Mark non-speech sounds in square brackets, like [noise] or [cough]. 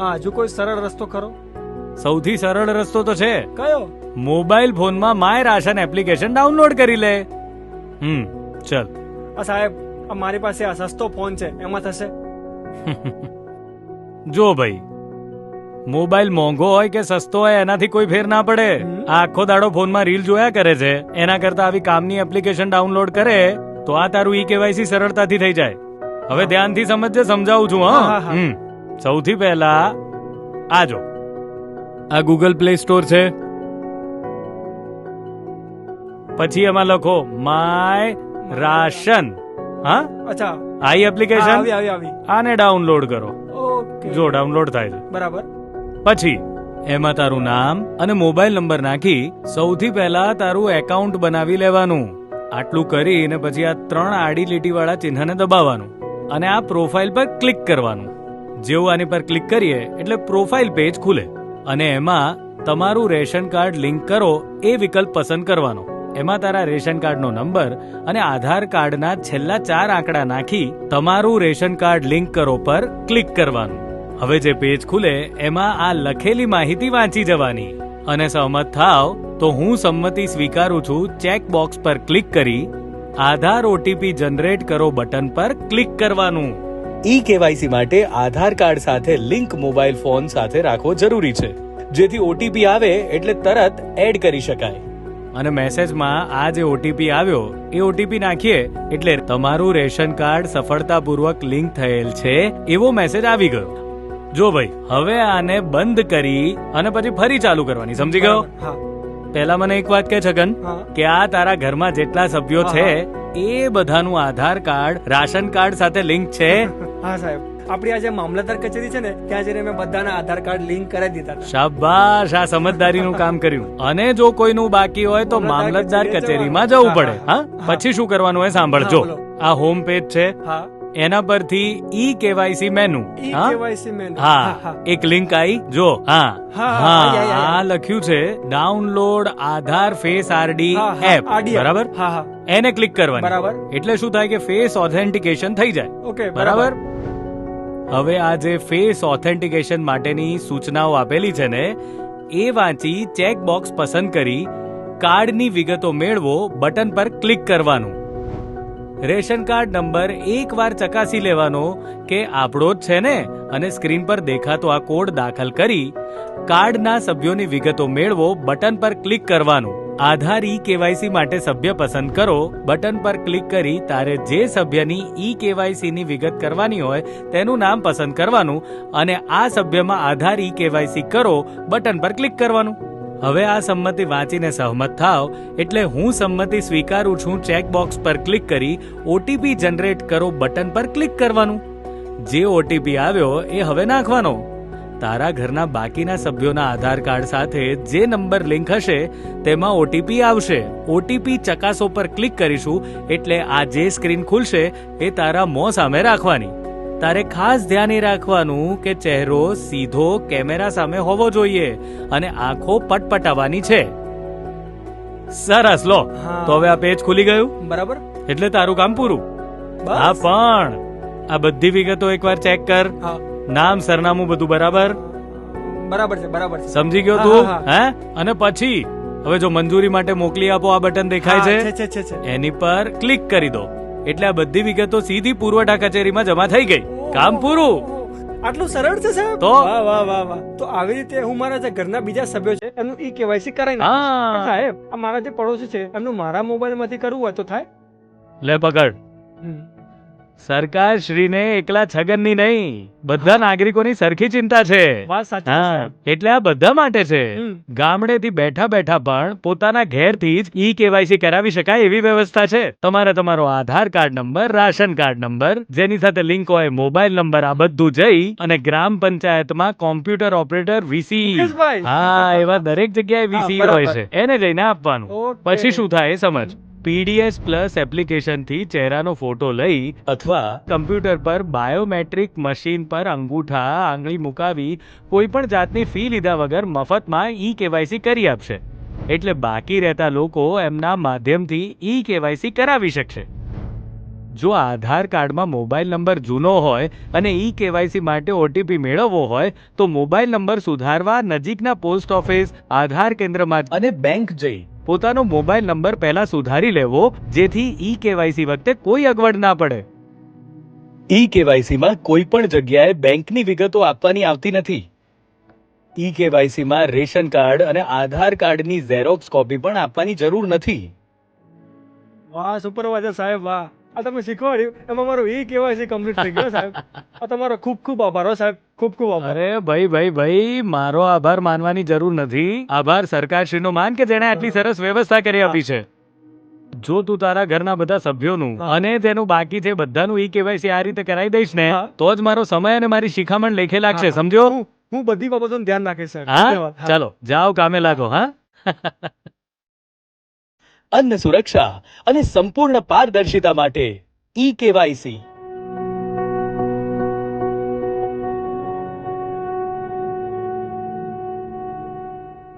હા હજુ કોઈ સરળ રસ્તો ખરો? સૌથી સરળ રસ્તો તો છે. કયો? મોબાઈલ ફોનમાં માય રાશન એપ્લિકેશન ડાઉનલોડ કરી લે. હમ ચલ. આ સાહેબ આ મારી પાસે આ સસ્તો ફોન છે એમાં થશે? [laughs] જો ભાઈ મોબાઈલ મોંઘો હોય કે સસ્તો હોય એનાથી કોઈ ફેર ના પડે. આ આખો દાડો ફોનમાં રીલ જોયા કરે છે. એના કરતા આવી કામની એપ્લિકેશન ડાઉનલોડ કરે તો આ તારું ઈ કેવાયસી સરળતાથી થઈ જાય. હવે ધ્યાનથી સમજજે સમજાવું છું હા, હા. સૌથી પહેલા આ જો. આ ગૂગલ પ્લે સ્ટોર છે. પછી એમાં લખો માય રાશન. હા? અચ્છા. આઈ એપ્લિકેશન આવી આવી આવી. આને ડાઉનલોડ કરો. ઓકે. જો ડાઉનલોડ થાય છે. બરાબર. પછી? એમાં તારું નામ અને મોબાઈલ નંબર નાખી સૌથી પહેલા તારું એકાઉન્ટ બનાવી લેવાનું. આટલું કરીને પછી આ ત્રણ આડી લીટી વાળા ચિહ્નને દબાવવાનું. અને આ પ્રોફાઇલ પર ક્લિક કરવાનું. જેવું આની પર ક્લિક કરીએ, એટલે પ્રોફાઇલ પેજ ખુલે. અને એમાં તમારું રેશન કાર્ડ લિંક કરો એ વિકલ્પ પસંદ કરવાનો. એમાં તારા રેશન કાર્ડનો નંબર અને આધાર કાર્ડના છેલ્લા ચાર આંકડા નાખી તમારું રેશન કાર્ડ લિંક કરો પર ક્લિક કરવાનું. હવે જે પેજ ખુલે, એમાં આ લખેલી માહિતી વાંચી જવાની. અને સહમત થાવ તો હું સંમતિ સ્વીકારું છું ચેક બોક્સ પર ક્લિક કરી, આધાર ઓટીપી જનરેટ કરો બટન પર ક્લિક કરવાનું. ઈ કેવાયસી માટે આધાર કાર્ડ સાથે લિંક મોબાઈલ ફોન સાથે રાખવો જરૂરી છે. જેથી ઓટીપી આવે એટલે તરત એડ કરી શકાય. અને મેસેજમાં આ જે ઓટીપી આવ્યો એ ઓટીપી નાખીએ એટલે તમારું રેશન કાર્ડ સફળતાપૂર્વક લિંક થયેલ છે એવો મેસેજ આવી ગયો. જો ભાઈ હવે આને બંધ કરી અને પછી ફરી ચાલુ કરવાની સમજી ગયો. હા પહેલા મને એક વાત કે છગન કે આ તારા ઘરમાં જેટલા સભ્યો છે એ બધાનું આધાર કાર્ડ રાશન કાર્ડ સાથે લિંક છે હા સાહેબ. આપણી આ જે મામલતદાર કચેરી છે ને ત્યાં જઈને મેં બધાના આધાર કાર્ડ લિંક કરાવી દીધા શાબાશ આ સમજદારીનું કામ કર્યું. અને જો કોઈનું બાકી હોય તો મામલતદાર કચેરીમાં જવું પડે. હા. પછી શું કરવાનું હોય સાંભળજો. આ હોમ પેજ છે. હા. એના પરથી ઈ કેવાયસી મેનુ હા. હા એક લિંક આવી જો. હા. હા. આ લખ્યું છે download Aadhaar face RD app બરાબર? એને ક્લિક કરવાની. બરાબર. એટલે શું થાય કે ફેસ ઓથેન્ટિકેશન થઈ જાય. ઓકે બરાબર? હવે આ જે ફેસ ઓથેન્ટિકેશન માટેની સૂચનાઓ આપેલી છે ને, એ વાંચી ચેક બોક્સ પસંદ કરી કાર્ડની વિગતો મેળવો બટન પર ક્લિક કરવાનું. રેશન કાર્ડ નંબર એકવાર ચકાસી લેવાનો કે આપણો જ છે ને, અને સ્ક્રીન પર દેખાતો આ કોડ દાખલ કરી કાર્ડના સભ્યોની વિગતો મેળવો બટન પર ક્લિક કરવાનું. આધાર ઈ કેવાયસી માટે સભ્ય પસંદ કરો. બટન પર ક્લિક કરી તારે જે સભ્યની ઈ કેવાયસી ની વિગત કરવાની હોય તેનું નામ પસંદ કરવાનું અને આ સભ્યમાં આધાર ઈ કેવાયસી કરો બટન પર ક્લિક કરવાનું. હવે આ સંમતિ વાંચીને સહમત થાવ, એટલે હું સંમતિ સ્વીકારું છું ચેક બોક્સ પર ક્લિક કરી ઓટીપી જનરેટ કરો બટન પર ક્લિક કરવાનું. જે ઓટીપી આવ્યો એ હવે નાખવાનો. તારા ઘરના બાકીના સભ્યોના આધાર કાર્ડ સાથે જે નંબર લિંક હશે તેમાં ઓટીપી આવશે. ઓટીપી ચકાસો પર ક્લિક કરીશું એટલે આ જે સ્ક્રીન ખુલશે એ તારા મોં સામે રાખવાની. તારે ખાસ ધ્યાન એ રાખવાનું કે ચહેરો સીધો કેમેરા સામે હોવો જોઈએ અને આંખો પટપટાવાની છે. સરસ લો. તો હવે આ પેજ ખુલી ગયું? બરાબર. એટલે તારું કામ પૂરું. હા પણ આ બધી વિગતો એકવાર ચેક કર. હા. નામ સરનામું બધું બરાબર? બરાબર છે બરાબર છે. સમજી ગયો તું? હે અને પછી હવે જો મંજૂરી માટે મોકલી આપો આ બટન દેખાય છે. એની પર ક્લિક કરી દો. એટલે આ બધી વિગતો સીધી પુરવઠા કચેરીમાં જમા થઈ ગઈ. કામ પૂરું. આટલું સરળ છે સાહેબ? તો? વાહ વાહ વાહ વાહ. તો આવી રીતે હું મારા જે ઘરના બીજા સભ્યો છે એમનું ઈ કેવાયસી કરાવી નાખું સાહેબ આ મારા જે પડોશી છે એમનું મારા મોબાઈલમાંથી કરવું હોય તો થાય. લે પકડ. હમ. સરકાર શ્રીને એકલા છગનની નહીં. બધા નાગરિકોની સરખી ચિંતા છે. હા એટલે આ બધા માટે છે. ગામડેથી બેઠા બેઠા પણ પોતાના ઘેરથી જ ઈ કેવાયસી કરાવી શકાય એવી વ્યવસ્થા છે. તમારે તમારો Aadhaar card number ration card number જેની સાથે લિંક હોય મોબાઈલ નંબર આ બધું જઈ અને ગ્રામ પંચાયતમાં કોમ્પ્યુટર ઓપરેટર વીસી હા એવા દરેક જગ્યાએ વીસી હોય છે. એને જઈને આપવાનું. પછી શું થાય એ સમજ. પીડીએસ પ્લસ એપ્લિકેશનથી ચહેરાનો ફોટો લઈ અથવા કમ્પ્યુટર પર બાયોમેટ્રિક મશીન પર અંગૂઠા, આંગળી મુકાવી કોઈ પણ જાતની ફી લીધા વગર મફતમાં ઈ કેવાયસી કરી આપશે. એટલે બાકી રહેતા લોકો એમના માધ્યમથી ઈ કેવાયસી કરાવી શકશે. જો આધાર કાર્ડમાં મોબાઈલ નંબર જૂનો હોય અને ઈ કેવાયસી માટે ઓટીપી મેળવવો હોય, તો મોબાઈલ નંબર સુધારવા નજીકના પોસ્ટ ઓફિસ, આધાર કેન્દ્રમાં અને બેંક જઈ પોતાનો મોબાઈલ નંબર પહેલા સુધારી લેવો જેથી ઈ કેવાયસી વખતે કોઈ અગવડ ના પડે. ઈ કેવાયસીમાં કોઈ પણ જગ્યાએ બેંકની વિગતો આપવાની આવતી નથી. ઈ કેવાયસીમાં રેશન કાર્ડ અને આધાર કાર્ડની ઝેરોક્સ કોપી પણ આપવાની જરૂર નથી. વાહ સુપરવાઇઝર સાહેબ વાહ. આ તમે શીખવાડ્યું? એમાં મારું ઈ કેવાયસી કમ્પ્લીટ થઈ ગયો સાહેબ. આ તમારો ખૂબ ખૂબ આભાર હો સાહેબ. ખૂબ ખૂબ આભાર. અરે ભાઈ ભાઈ ભાઈ મારો આભાર માનવાની જરૂર નથી. આભાર સરકારશ્રીનો. માન કે જેણે આટલી સરસ વ્યવસ્થા કરી આપી છે. જો તું તારા ઘરના બધા સભ્યોનું. અને તેનું બાકી છે બધાનું ઈ કેવાયસી આ રીતે કરાવી દઈશ ને તો જ મારો સમય અને મારી શિખામણ લેખે લાગશે. સમજો હું બધી બાબતોનું ધ્યાન રાખીશ હા. ચાલો જાઓ કામે લાગો હા? [laughs] અન્ન સુરક્ષા અને સંપૂર્ણ પારદર્શિતા માટે ઈ કેવાયસી.